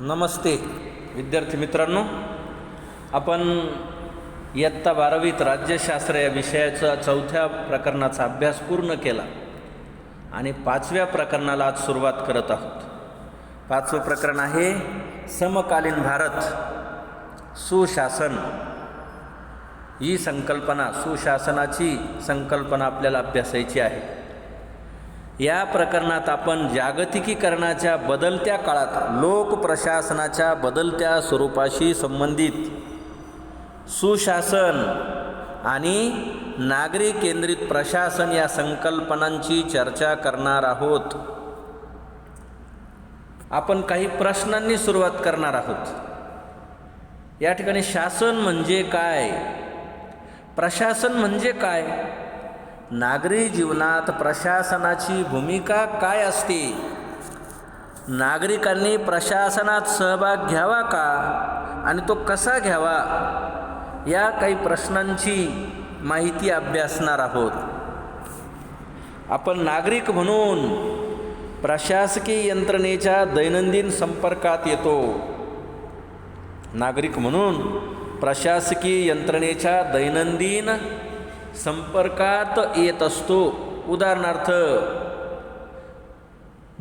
नमस्ते विद्यार्थी मित्रांनो. आपण इयत्ता बारावीत राज्यशास्त्र या विषयाचा चौथ्या प्रकरणाचा अभ्यास पूर्ण केला आणि पाचव्या प्रकरणाला आज सुरुवात करत आहोत. पाचवं प्रकरण आहे समकालीन भारत सुशासन. ही संकल्पना सुशासनाची संकल्पना आपल्याला अभ्यासायची आहे. या प्रकरणात आपण जागतिकीकरणाच्या बदलत्या काळात लोकप्रशासनाच्या बदलत्या स्वरूपाशी संबंधित सुशासन आणि नागरी केंद्रित प्रशासन या संकल्पनांची चर्चा करणार आहोत. आपण काही प्रश्नांनी सुरुवात करणार आहोत. या ठिकाणी शासन म्हणजे काय? प्रशासन म्हणजे काय? नागरी जीवनात प्रशासनाची भूमिका काय असते? नागरिकांनी प्रशासनात सहभाग घ्यावा का? आणि तो कसा घ्यावा? या काही प्रश्नांची माहिती अभ्यासणार आहोत. आपण नागरिक म्हणून प्रशासकीय यंत्रणेच्या दैनंदिन संपर्कात येतो. नागरिक म्हणून प्रशासकीय यंत्रणेच्या दैनंदिन संपर्कात येत असतो. उदाहरणार्थ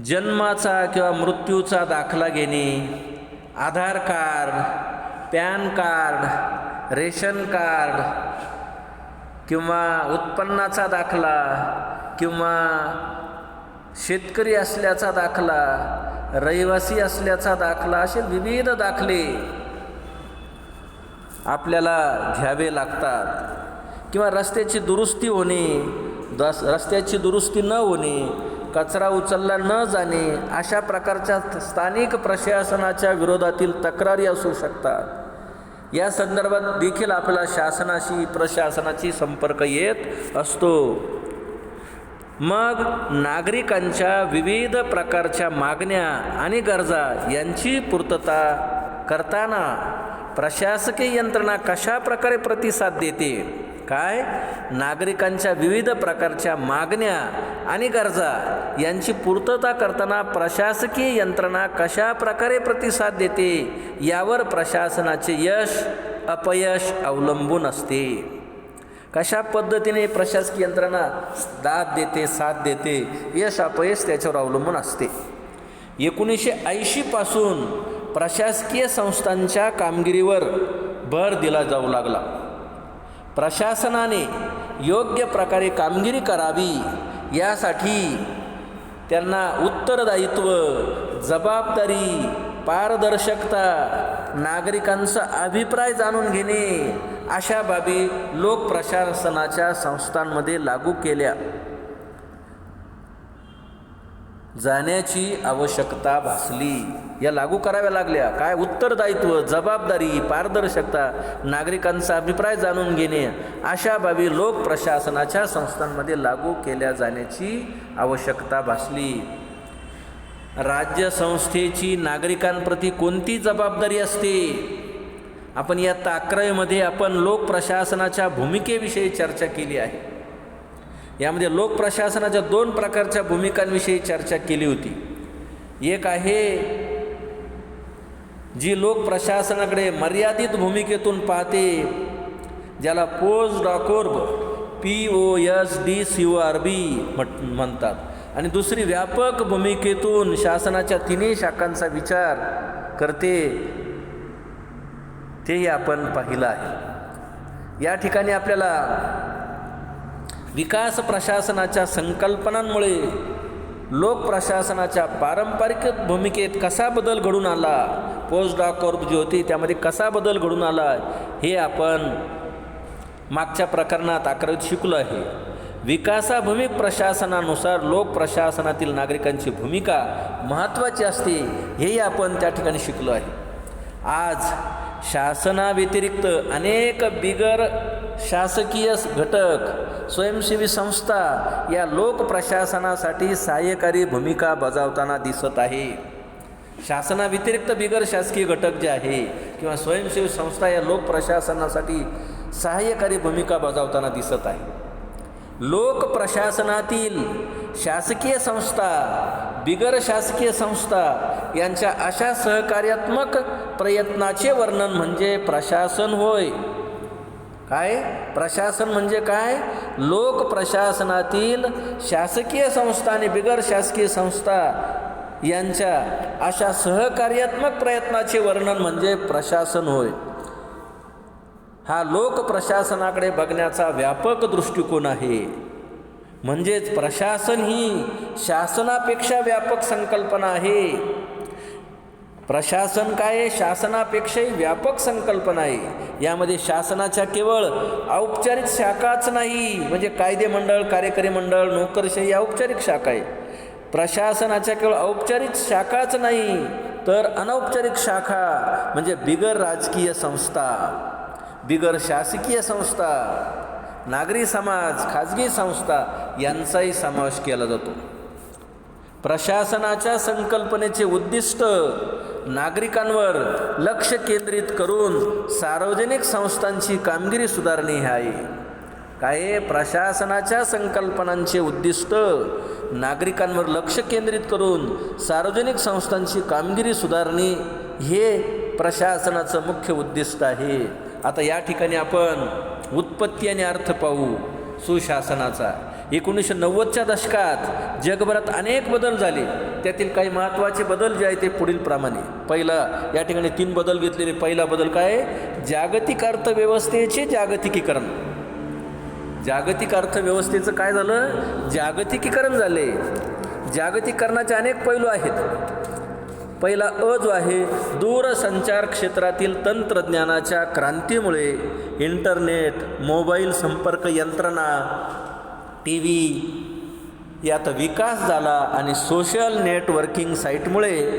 जन्माचा किंवा मृत्यूचा दाखला घेणे Aadhaar card PAN card ration card किंवा उत्पन्नाचा दाखला किंवा शेतकरी असल्याचा दाखला रहिवासी असल्याचा दाखला असे विविध दाखले आपल्याला घ्यावे लागतात. किंवा रस्त्याची दुरुस्ती होणे दस रस्त्याची दुरुस्ती न होणे कचरा उचलला न जाणे अशा प्रकारच्या स्थानिक प्रशासनाच्या विरोधातील तक्रारी असू शकतात. या संदर्भात देखील आपला शासनाशी प्रशासनाची संपर्क येत असतो. मग नागरिकांच्या विविध प्रकारच्या मागण्या आणि गरजा यांची पूर्तता करताना प्रशासकीय यंत्रणा कशा प्रकारे प्रतिसाद देते? काय? नागरिकांच्या विविध प्रकारच्या मागण्या आणि गरजा यांची पूर्तता करताना प्रशासकीय यंत्रणा कशा प्रकारे प्रतिसाद देते यावर प्रशासनाचे यश अपयश अवलंबून असते. कशा पद्धतीने प्रशासकीय यंत्रणा दाद देते साथ देते यश अपयश त्याच्यावर अवलंबून असते. एकोणीसशे ऐंशीपासून प्रशासकीय संस्थांच्या कामगिरीवर भर दिला जाऊ लागला. प्रशासनाने योग्य प्रकारे कामगिरी करावी यासाठी त्यांना उत्तरदायित्व जबाबदारी पारदर्शकता नागरिकांचा अभिप्राय जाणून घेणे अशा बाबी लोकप्रशासनाच्या संस्थांमध्ये लागू केल्या. जाण्याची आवश्यकता भासली. या लागू कराव्या लागल्या. काय उत्तरदायित्व जबाबदारी पारदर्शकता नागरिकांचा अभिप्राय जाणून घेणे अशा बाबी लोकप्रशासनाच्या संस्थांमध्ये लागू केल्या जाण्याची आवश्यकता भासली. राज्यसंस्थेची नागरिकांप्रती कोणती जबाबदारी असते? आपण या अकरावीमध्ये आपण लोक प्रशासनाच्या भूमिकेविषयी चर्चा केली आहे. यामध्ये लोकप्रशासनाच्या दोन प्रकारच्या भूमिकांविषयी चर्चा केली होती. एक आहे जी लोकप्रशासनाकडे मर्यादित भूमिकेतून पाहते ज्याला POSDCORB P O S D C O R B म्हट म्हणतात. आणि दुसरी व्यापक भूमिकेतून शासनाच्या तिन्ही शाखांचा विचार करते तेही आपण पाहिलं आहे. या ठिकाणी आपल्याला विकास प्रशासनाच्या संकल्पनांमुळे लोकप्रशासनाच्या पारंपरिक भूमिकेत कसा बदल घडून आला पोस्ट डॉक कॉर्प जी होती त्यामध्ये कसा बदल घडून आला हे आपण मागच्या प्रकरणात अकरावीत शिकलो आहे. विकासाभूमिक प्रशासनानुसार लोकप्रशासनातील नागरिकांची भूमिका महत्त्वाची असते हेही आपण त्या ठिकाणी शिकलो आहे. आज शासनाव्यतिरिक्त अनेक बिगर शासकीय घटक स्वयंसेवी संस्था या लोकप्रशासनासाठी सहाय्यकारी भूमिका बजावताना दिसत आहे. शासनाव्यतिरिक्त बिगर शासकीय घटक जे आहे किंवा स्वयंसेवी संस्था या लोकप्रशासनासाठी सहाय्यकारी भूमिका बजावताना दिसत आहे. लोकप्रशासनातील शासकीय संस्था बिगर शासकीय संस्था यांच्या अशा सहकार्यात्मक प्रयत्नाचे वर्णन म्हणजे प्रशासन होय. काय? प्रशासन म्हणजे काय? लोक प्रशासनातील शासकीय संस्था आणि बिगर शासकीय संस्था यांच्या अशा सहकार्यात्मक प्रयत्नाचे वर्णन म्हणजे प्रशासन होय. हा लोक प्रशासनाकडे बघण्याचा व्यापक दृष्टिकोन आहे. म्हणजेच प्रशासन ही शासनापेक्षा व्यापक संकल्पना आहे. प्रशासन काय आहे? शासनापेक्षाही व्यापक संकल्पना आहे. यामध्ये शासनाच्या केवळ औपचारिक शाखाच नाही म्हणजे कायदे मंडळ कार्यकारी मंडळ नोकरशाही औपचारिक शाखा आहे. प्रशासनाच्या केवळ औपचारिक शाखाच नाही तर अनौपचारिक शाखा म्हणजे बिगर राजकीय संस्था बिगर शासकीय संस्था नागरी समाज खाजगी संस्था यांचाही समावेश केला जातो. प्रशासनाच्या संकल्पनेचे उद्दिष्ट नागरिकांवर लक्ष केंद्रित करून सार्वजनिक संस्थांची कामगिरी सुधारणे हे आहे. काय प्रशासनाच्या संकल्पनांचे उद्दिष्ट नागरिकांवर लक्ष केंद्रित करून सार्वजनिक संस्थांची कामगिरी सुधारणे हे प्रशासनाचं मुख्य उद्दिष्ट आहे. आता या ठिकाणी आपण उत्पत्ती आणि अर्थ पाहू सुशासनाचा. एकोणीसशे नव्वदच्या दशकात जगभरात अनेक बदल झाले. त्यातील काही महत्त्वाचे बदल जे आहे ते पुढील प्रमाणे. पहिला या ठिकाणी तीन बदल घेतलेले. पहिला बदल काय? जागतिक अर्थव्यवस्थेचे जागतिकीकरण. जागतिक अर्थव्यवस्थेचं काय झालं? जागतिकीकरण झाले. जागतिकीकरणाचे अनेक पैलू आहेत. पहिला अ जो आहे दूरसंचार क्षेत्रातील तंत्रज्ञानाच्या क्रांतीमुळे इंटरनेट मोबाईल संपर्क यंत्रणा टी व्ही यात विकास झाला आणि सोशल नेटवर्किंग साईटमुळे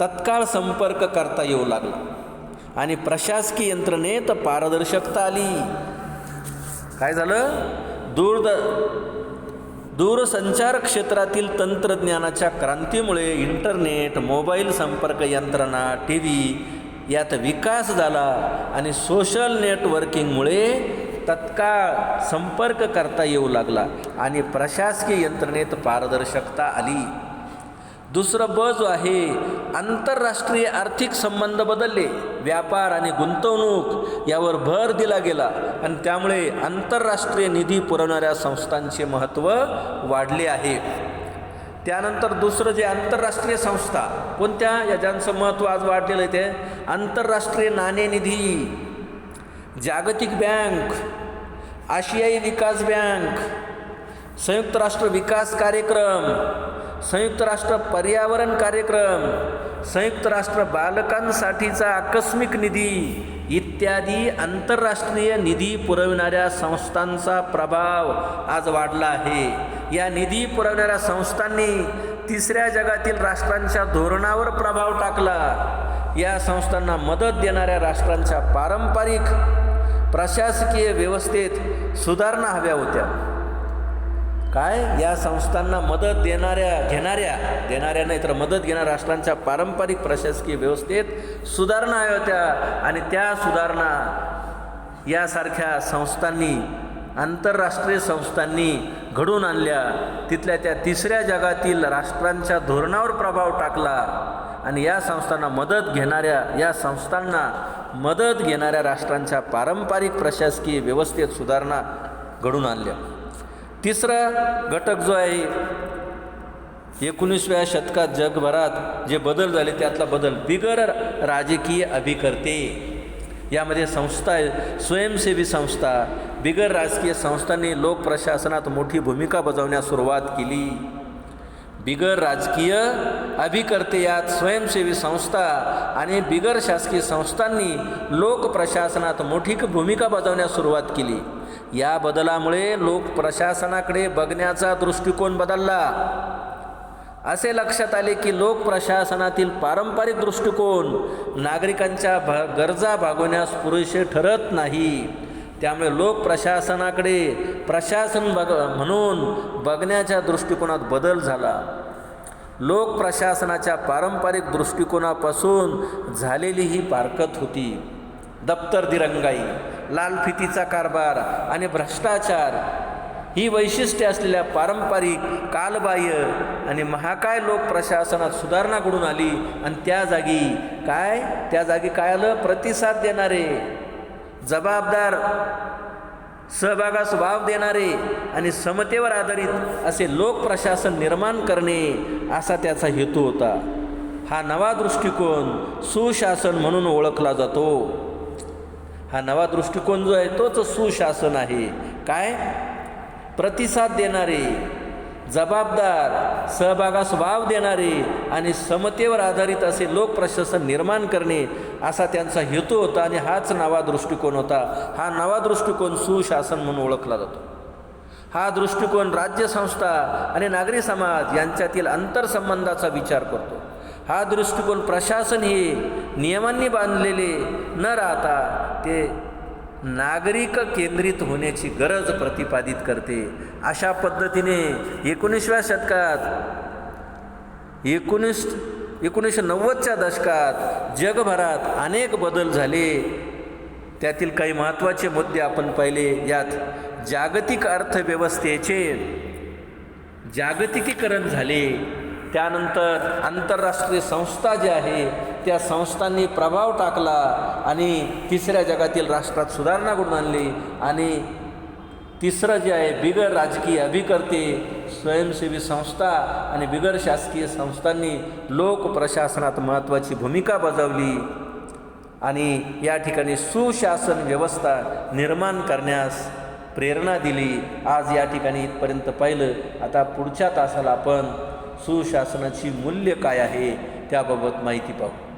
तत्काळ संपर्क करता येऊ लागला. आणि प्रशासकीय यंत्रणेत पारदर्शकता आली. काय झालं? दूरद दूरसंचार क्षेत्रातील तंत्रज्ञानाच्या क्रांतीमुळे इंटरनेट मोबाईल संपर्क यंत्रणा टी व्ही यात विकास झाला आणि सोशल नेटवर्किंगमुळे तत्काळ संपर्क करता येऊ लागला आणि प्रशासकीय यंत्रणेत पारदर्शकता आली. दुसरं ब जो आहे आंतरराष्ट्रीय आर्थिक संबंध बदलले. व्यापार आणि गुंतवणूक यावर भर दिला गेला आणि त्यामुळे आंतरराष्ट्रीय निधी पुरवणाऱ्या संस्थांचे महत्त्व वाढले आहे. त्यानंतर दुसरं जे आंतरराष्ट्रीय संस्था कोणत्या? या ज्यांचं महत्त्व आज वाढलेलं आहे ते आंतरराष्ट्रीय नाणेनिधी. जागतिक बँक आशियाई विकास बँक संयुक्त राष्ट्र विकास कार्यक्रम संयुक्त राष्ट्र पर्यावरण कार्यक्रम संयुक्त राष्ट्र बालकांसाठीचा आकस्मिक निधी इत्यादी आंतरराष्ट्रीय निधी पुरविणाऱ्या संस्थांचा प्रभाव आज वाढला आहे. या निधी पुरवणाऱ्या संस्थांनी तिसऱ्या जगातील राष्ट्रांच्या धोरणावर प्रभाव टाकला. या संस्थांना मदत देणाऱ्या राष्ट्रांच्या पारंपरिक प्रशासकीय व्यवस्थेत सुधारणा हव्या होत्या. काय? या संस्थांना मदत देणाऱ्या घेणाऱ्या देणाऱ्या नाही तर मदत घेणाऱ्या राष्ट्रांच्या पारंपरिक प्रशासकीय व्यवस्थेत सुधारणा हव्या होत्या आणि त्या सुधारणा यासारख्या संस्थांनी आंतरराष्ट्रीय संस्थांनी घडून आणल्या. तिथल्या त्या तिसऱ्या जगातील राष्ट्रांच्या धोरणावर प्रभाव टाकला. आणि या संस्थांना मदत घेणाऱ्या या संस्थांना मदत घेणाऱ्या राष्ट्रांच्या पारंपरिक प्रशासकीय व्यवस्थेत सुधारणा घडून आणल्या. तिसरा घटक जो आहे एकोणीसव्या शतकात जगभरात जे बदल झाले त्यातला बदल बिगर राजकीय अभिकर्ते. यामध्ये संस्था आहे स्वयंसेवी संस्था. बिगर राजकीय संस्थांनी लोकप्रशासनात मोठी भूमिका बजावण्यास सुरुवात केली. बिगर राजकीय अभिकर्ते यात स्वयंसेवी संस्था आणि बिगर शासकीय संस्थांनी लोकप्रशासनात मोठी भूमिका बजावण्यास सुरुवात केली. या बदलामुळे लोक प्रशासनाकडे बघण्याचा दृष्टिकोन बदलला. असे लक्षात आले की लोक प्रशासनातील पारंपरिक दृष्टिकोन नागरिकांच्या भा गरजा भागवण्यास पुरेसे ठरत नाही. त्यामुळे लोक प्रशासनाकडे प्रशासन बघ म्हणून बघण्याच्या दृष्टिकोनात बदल झाला. लोक प्रशासनाच्या पारंपरिक दृष्टिकोनापासून झालेली ही पारकत होती. दप्तर दिरंगाई लालफितीचा कारभार आणि भ्रष्टाचार ही वैशिष्ट्ये असलेल्या पारंपरिक कालबाह्य आणि महाकाय लोक प्रशासनात सुधारणा घडून आली. आणि त्या जागी काय? त्या जागी काय आलं? प्रतिसाद देणारे जबाबदार सहभागास वाव देणारे आणि समतेवर आधारित असे लोक प्रशासन निर्माण करणे असा त्याचा हेतू होता. हा नवा दृष्टिकोन सुशासन म्हणून ओळखला जातो. हा नवा दृष्टिकोन जो आहे तोच सुशासन आहे. काय? प्रतिसाद देणारे जबाबदार सहभागास वाव देणारे आणि समतेवर आधारित असे लोक प्रशासन निर्माण करणे असा त्यांचा हेतू होता आणि हाच नवा दृष्टिकोन होता. हा नवा दृष्टिकोन सुशासन म्हणून ओळखला जातो. हा दृष्टिकोन राज्यसंस्था आणि नागरी समाज यांच्यातील आंतरसंबंधाचा विचार करतो. हा दृष्टिकोन प्रशासन हे नियमांनी बांधलेले न राहता ते नागरिक केंद्रित होण्याची गरज प्रतिपादित करते. अशा पद्धतीने एकोणीसव्या शतकात एकोणीस एकोणीसशे नव्वदच्या दशकात जगभरात अनेक बदल झाले. त्यातील काही महत्त्वाचे मुद्दे आपण पाहिले. यात जागतिक अर्थव्यवस्थेचे जागतिकीकरण झाले. त्यानंतर आंतरराष्ट्रीय संस्था ज्या आहे त्या संस्थांनी प्रभाव टाकला आणि तिसऱ्या जगातील राष्ट्रात सुधारणा घडून आणली. आणि तिसरं जे आहे बिगर राजकीय अभिकर्ते स्वयंसेवी संस्था आणि बिगर शासकीय संस्थांनी लोक प्रशासनात महत्त्वाची भूमिका बजावली आणि या ठिकाणी सुशासन व्यवस्था निर्माण करण्यास प्रेरणा दिली. आज या ठिकाणी इथपर्यंत पाहिलं. आता पुढच्या तासाला आपण सुशासनाची मूल्य काय आहे त्याबाबत माहिती पाहू.